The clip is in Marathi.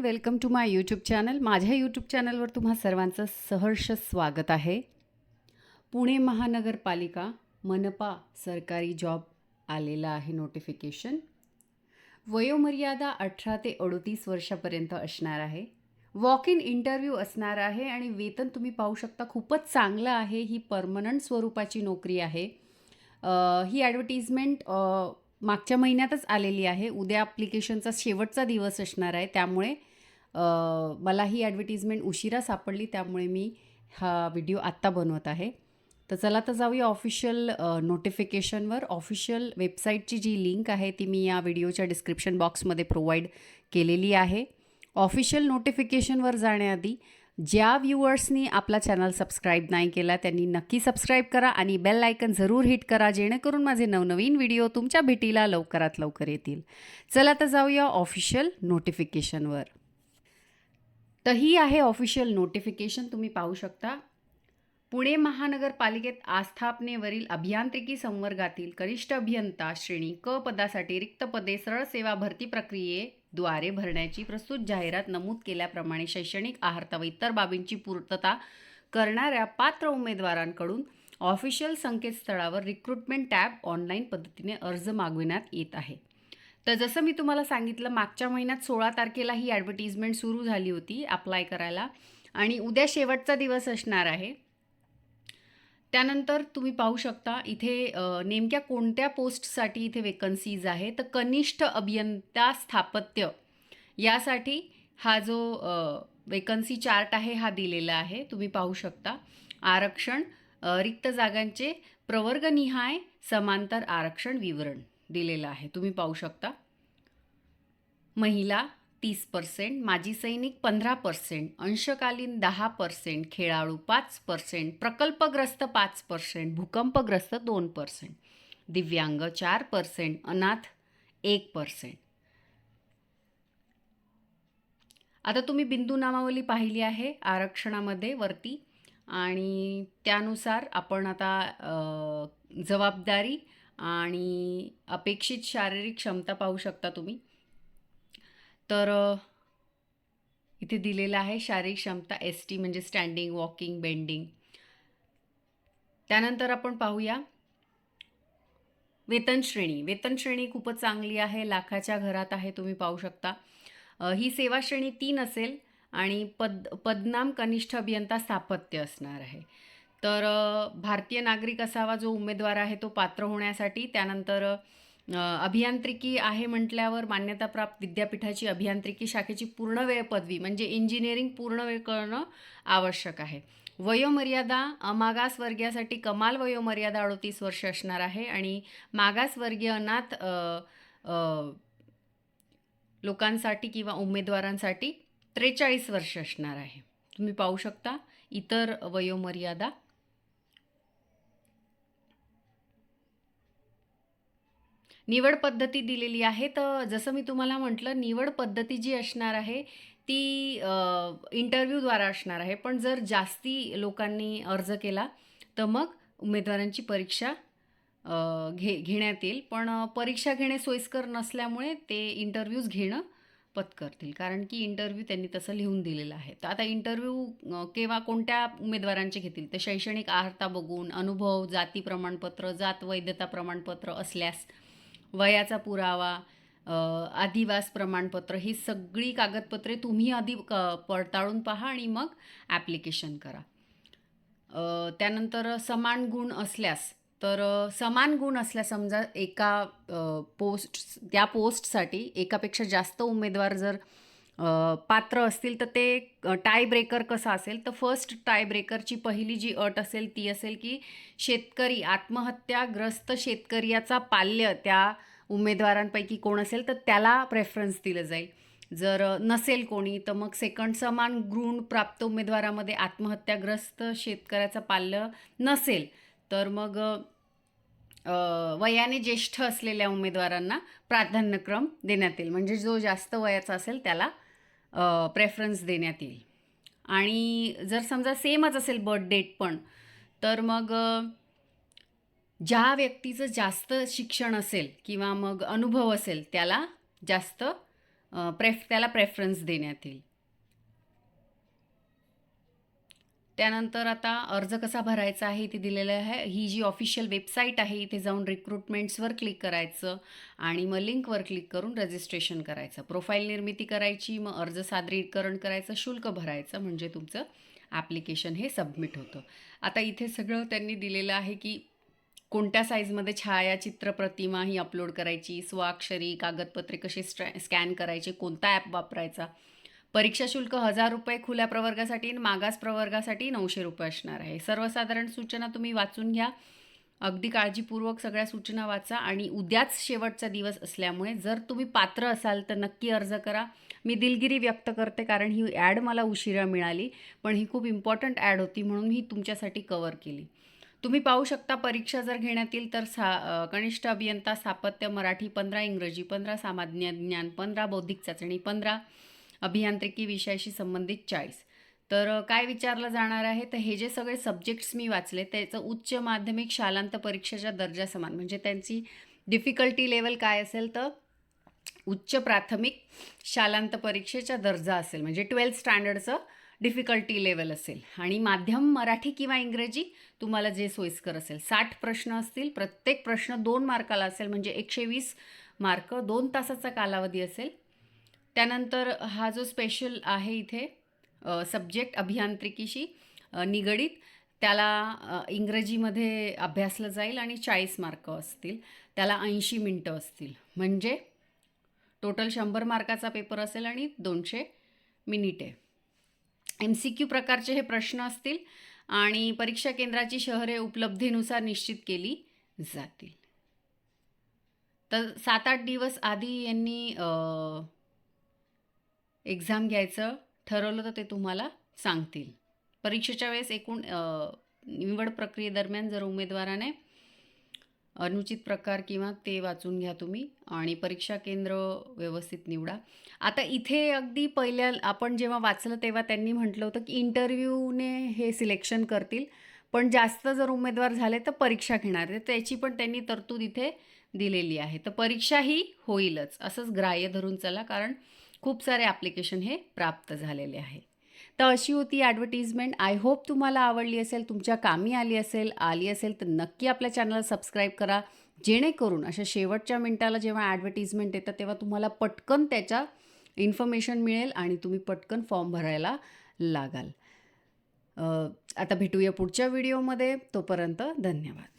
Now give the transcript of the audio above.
Welcome to my YouTube channel. माझ्या यूट्यूब चॅनलवर तुम्हा सर्वांचं सहर्ष स्वागत आहे. पुणे महानगरपालिका मनपा सरकारी जॉब आलेला आहे नोटिफिकेशन वयोमर्यादा अठरा ते अडोतीस वर्षापर्यंत असणार आहे. वॉक इन इंटरव्ह्यू असणार आहे आणि वेतन तुम्ही पाहू शकता. खूपच चांगलं आहे. ही परमनंट स्वरूपाची नोकरी आहे. ही ॲडव्हर्टिजमेंट मागच्या महिन्यातच आलेली आहे. उद्या ॲप्लिकेशनचा शेवटचा दिवस असणार आहे. त्यामुळे मला ही ॲडव्हर्टिजमेंट उशिरा सापडली त्यामुळे मी हा व्हिडिओ आत्ता बनवत आहे. तर चला तर जाऊया ऑफिशियल नोटिफिकेशनवर ऑफिशियल वेबसाईटची जी लिंक आहे ती मी या व्हिडिओच्या डिस्क्रिप्शन बॉक्समध्ये प्रोव्हाइड केलेली आहे. ऑफिशियल नोटिफिकेशनवर जाण्याआधी ज्या व्ह्युअर्सनी आपला चॅनल सबस्क्राईब नाही केला त्यांनी नक्की सबस्क्राईब करा आणि बेल आयकन जरूर हिट करा जेणेकरून माझे नवनवीन व्हिडिओ तुमच्या भेटीला लवकरात लवकर येतील. चला तर जाऊया ऑफिशियल नोटिफिकेशनवर तर ही आहे ऑफिशियल नोटिफिकेशन तुम्ही पाहू शकता. पुणे महानगरपालिकेत आस्थापनेवरील अभियांत्रिकी संवर्गातील कनिष्ठ अभियंता श्रेणी क पदासाठी रिक्त पदे सरळ सेवा भरती प्रक्रियेद्वारे भरण्याची प्रस्तुत जाहिरात नमूद केल्याप्रमाणे शैक्षणिक आहारता व इतर बाबींची पूर्तता करणाऱ्या पात्र उमेदवारांकडून ऑफिशियल संकेतस्थळावर रिक्रुटमेंट टॅब ऑनलाईन पद्धतीने अर्ज मागविण्यात येत आहे. तर जसं मी तुम्हाला सांगितलं मागच्या महिन्यात सोळा तारखेला ही ॲडव्हर्टिजमेंट सुरू झाली होती अप्लाय करायला. आणि उद्या शेवटचा दिवस असणार आहे. त्यानंतर तुम्ही पाहू शकता इथे नेमक्या कोणत्या पोस्टसाठी इथे वेकन्सीज आहे तर कनिष्ठ अभियंता स्थापत्य यासाठी हा जो वेकन्सी चार्ट आहे हा दिलेला आहे. तुम्ही पाहू शकता. आरक्षण रिक्त जागांचे प्रवर्गनिहाय समांतर आरक्षण विवरण. दिलेलं आहे. तुम्ही पाहू शकता. महिला तीस पर्सेंट माजी सैनिक पंधरा पर्सेंट अंशकालीन दहा पर्सेंट खेळाडू पाच पर्सेंट प्रकल्पग्रस्त पाच पर्सेंट भूकंपग्रस्त दोन पर्सेंट दिव्यांग चार पर्सेंट अनाथ एक पर्सेंट आता तुम्ही बिंदू नामावली पाहिली आहे आरक्षणामध्ये वरती आणि त्यानुसार आपण आता जबाबदारी आणि अपेक्षित शारीरिक क्षमता पाहू शकता तुम्ही. तर इथे दिलेलं आहे शारीरिक क्षमता एस टी म्हणजे स्टँडिंग वॉकिंग बेंडिंग त्यानंतर आपण पाहूया वेतन श्रेणी. वेतन श्रेणी खूपच चांगली आहे लाखाच्या घरात आहे तुम्ही पाहू शकता. ही सेवा श्रेणी तीन असेल आणि पद पदनाम कनिष्ठ अभियंता स्थापत्य असणार आहे. तर भारतीय नागरिक असावा जो उमेदवार आहे तो पात्र होण्यासाठी त्यानंतर अभियांत्रिकी आहे म्हटल्यावर मान्यताप्राप्त विद्यापीठाची अभियांत्रिकी शाखेची पूर्णवेळ पदवी म्हणजे इंजिनिअरिंग पूर्ण वेळ करणं आवश्यक आहे. वयोमर्यादा मागासवर्गीयासाठी कमाल वयोमर्यादा अडतीस वर्ष असणार आहे आणि मागासवर्गीय अनाथ लोकांसाठी किंवा उमेदवारांसाठी त्रेचाळीस वर्ष असणार आहे. तुम्ही पाहू शकता इतर वयोमर्यादा निवड पद्धती दिलेली आहे. तर जसं मी तुम्हाला म्हटलं निवड पद्धती जी असणार आहे ती इंटरव्ह्यूद्वारा असणार आहे. पण जर जास्ती लोकांनी अर्ज केला तर मग उमेदवारांची परीक्षा घे घेण्यात येईल. पण परीक्षा घेणे सोयीस्कर नसल्यामुळे ते इंटरव्ह्यूज घेणं पत्करतील. कारण की इंटरव्ह्यू त्यांनी तसं लिहून दिलेलं आहे. तर आता इंटरव्ह्यू केव्हा कोणत्या उमेदवारांचे घेतील? तर शैक्षणिक आहारता बघून अनुभव जाती प्रमाणपत्र जात वैधता प्रमाणपत्र असल्यास वयाचा पुरावा आदिवास अधिवास प्रमाणपत्र ही सगळी कागदपत्रे तुम्ही आधी क पडताळून पहा आणि मग ॲप्लिकेशन करा. त्यानंतर समान गुण असल्यास तर समान गुण असल्यास समजा एका पोस्ट त्या पोस्टसाठी एकापेक्षा जास्त उमेदवार जर पात्र असतील तर ते टाय ब्रेकर कसा असेल? तर फर्स्ट टाय ब्रेकरची पहिली जी अट असेल ती असेल की शेतकरी आत्महत्याग्रस्त शेतकऱ्याचा पाल्य त्या उमेदवारांपैकी कोण असेल तर त्याला प्रेफरन्स दिलं जाईल. जर नसेल कोणी तर मग सेकंड समान गुण प्राप्त उमेदवारामध्ये आत्महत्याग्रस्त शेतकऱ्याचं पाल्य नसेल तर मग वयाने ज्येष्ठ असलेल्या उमेदवारांना प्राधान्यक्रम देण्यात येईल. म्हणजे जो जास्त वयाचा असेल त्याला प्रेफरन्स देण्यात येईल. आणि जर समजा सेमच असेल बर्थ डेट पण तर मग ज्या व्यक्तीचं जास्त शिक्षण असेल किंवा मग अनुभव असेल त्याला जास्त प्रेफ त्याला प्रेफरन्स देण्यात येईल. त्यानंतर आता अर्ज कसा भरायचा आहे ते दिलेलं आहे. ही जी ऑफिशियल वेबसाईट आहे इथे जाऊन रिक्रुटमेंट्सवर क्लिक करायचं आणि मग लिंकवर क्लिक करून रजिस्ट्रेशन करायचं. प्रोफाईल निर्मिती करायची मग अर्ज सादरीकरण करायचं शुल्क भरायचं म्हणजे तुमचं ॲप्लिकेशन हे सबमिट होतं. आता इथे सगळं त्यांनी दिलेलं आहे की कोणत्या साईजमध्ये छायाचित्र प्रतिमा ही अपलोड करायची स्वाक्षरी कागदपत्रे कशी स्ट्रॅ स्कॅन करायचे कोणता ॲप वापरायचा परीक्षा शुल्क हजार रुपये खुल्या प्रवर्गासाठी आणि मागास प्रवर्गासाठी नऊशे रुपये असणार आहे. सर्वसाधारण सूचना तुम्ही वाचून घ्या. अगदी काळजीपूर्वक सगळ्या सूचना वाचा आणि उद्याच शेवटचा दिवस असल्यामुळे जर तुम्ही पात्र असाल तर नक्की अर्ज करा. मी दिलगिरी व्यक्त करते कारण ही ॲड मला उशिरा मिळाली पण ही खूप इम्पॉर्टंट ॲड होती म्हणून ही तुमच्यासाठी कवर केली. तुम्ही पाहू शकता परीक्षा जर घेण्यात येईल तर सा कनिष्ठ अभियंता स्थापत्य मराठी पंधरा इंग्रजी पंधरा सामान्य ज्ञान पंधरा बौद्धिक चाचणी पंधरा अभियांत्रिकी विषयाशी संबंधित चाळीस तर काय विचारलं जाणार आहे? तर हे जे सगळे सब्जेक्ट्स मी वाचले त्याचं उच्च माध्यमिक शालांत परीक्षेच्या दर्जा समान. म्हणजे त्यांची डिफिकल्टी लेवल काय असेल तर उच्च प्राथमिक शालांत परीक्षेचा दर्जा असेल. म्हणजे ट्वेल्थ स्टँडर्डचं डिफिकल्टी लेवल असेल. आणि माध्यम मराठी किंवा इंग्रजी तुम्हाला जे सोयीस्कर असेल. साठ प्रश्न असतील प्रत्येक प्रश्न दोन मार्काला असेल. म्हणजे एकशे वीस मार्क दोन तासाचा कालावधी असेल. त्यानंतर हा जो स्पेशल आहे इथे सब्जेक्ट अभियांत्रिकीशी निगडीत त्याला इंग्रजीमध्ये अभ्यासलं जाईल आणि चाळीस मार्क असतील. त्याला ऐंशी मिनटं असतील. म्हणजे टोटल शंभर मार्काचा पेपर असेल आणि दोनशे मिनिटे. एम सी क्यू प्रकारचे हे प्रश्न असतील आणि परीक्षा केंद्राची शहरे उपलब्धीनुसार निश्चित केली जातील. तर सात आठ दिवस आधी यांनी एक्झाम घ्यायचं ठरवलं तर ते तुम्हाला सांगतील. परीक्षेच्या वेळेस एकूण निवड प्रक्रियेदरम्यान जर उमेदवाराने अनुचित प्रकार किंवा ते वाचून घ्या तुम्ही आणि परीक्षा केंद्र व्यवस्थित निवडा. आता इथे अगदी पहिल्या आपण जेव्हा वाचलं तेव्हा त्यांनी म्हटलं होतं की इंटरव्ह्यूने हे सिलेक्शन करतील पण जास्त जर उमेदवार झाले तर परीक्षा घेणार. तर त्याची पण त्यांनी तरतूद इथे दिलेली आहे. तर परीक्षा ही होईलच. असंच ग्राह्य धरून चला कारण खूप सारे ॲप्लिकेशन हे प्राप्त झालेले आहे. तर अशी होती ॲडव्हर्टिजमेंट आय होप तुम्हाला आवडली असेल तुमच्या कामी आली असेल आली असेल तर नक्की आपल्या चॅनलला सबस्क्राईब करा. जेणेकरून अशा शेवटच्या मिनटाला जेव्हा ॲडव्हर्टिजमेंट येतं तेव्हा तुम्हाला पटकन त्याच्या इन्फॉर्मेशन मिळेल आणि तुम्ही पटकन फॉर्म भरायला लागाल. आता भेटूया पुढच्या व्हिडिओमध्ये तोपर्यंत धन्यवाद.